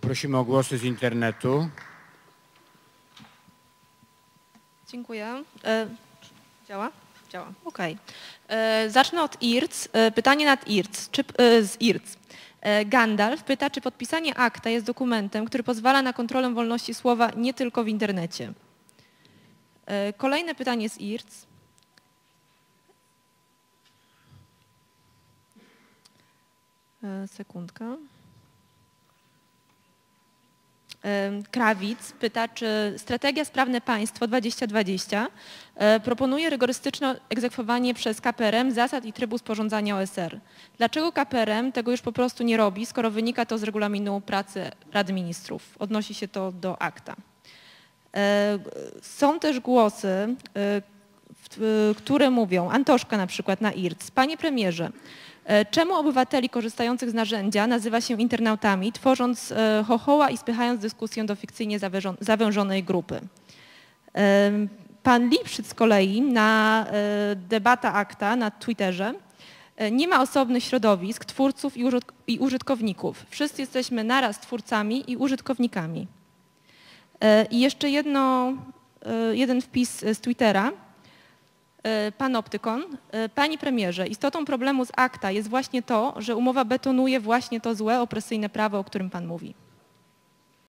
Poprosimy o głosy z internetu. Dziękuję. E, działa? Działa, okej. E, Zacznę od IRC. E, Pytanie nad IRC, czy, e, z IRC. E, Gandalf pyta, czy podpisanie akta jest dokumentem, który pozwala na kontrolę wolności słowa nie tylko w internecie. E, Kolejne pytanie z IRC. Sekundkę. Em, Krawic pyta, czy strategia Sprawne Państwo 2020 e, proponuje rygorystyczne egzekwowanie przez KPRM zasad i trybu sporządzania OSR. Dlaczego KPRM tego już po prostu nie robi, skoro wynika to z regulaminu pracy Rady Ministrów? Odnosi się to do akta. E, Są też głosy, e, które mówią, Antoszka na przykład na IRC, panie premierze, e, czemu obywateli korzystających z narzędzia nazywa się internautami, tworząc e, chochoła i spychając dyskusję do fikcyjnie zawężon- zawężonej grupy? Em, Pan Lipszyc z kolei na e, debata akta na Twitterze e, nie ma osobnych środowisk, twórców i użytk- i użytkowników. Wszyscy jesteśmy naraz twórcami i użytkownikami. E, I jeszcze jedno, e, jeden wpis z Twittera. E, Panoptykon. E, Panie premierze, istotą problemu z akta jest właśnie to, że umowa betonuje właśnie to złe, opresyjne prawo, o którym pan mówi.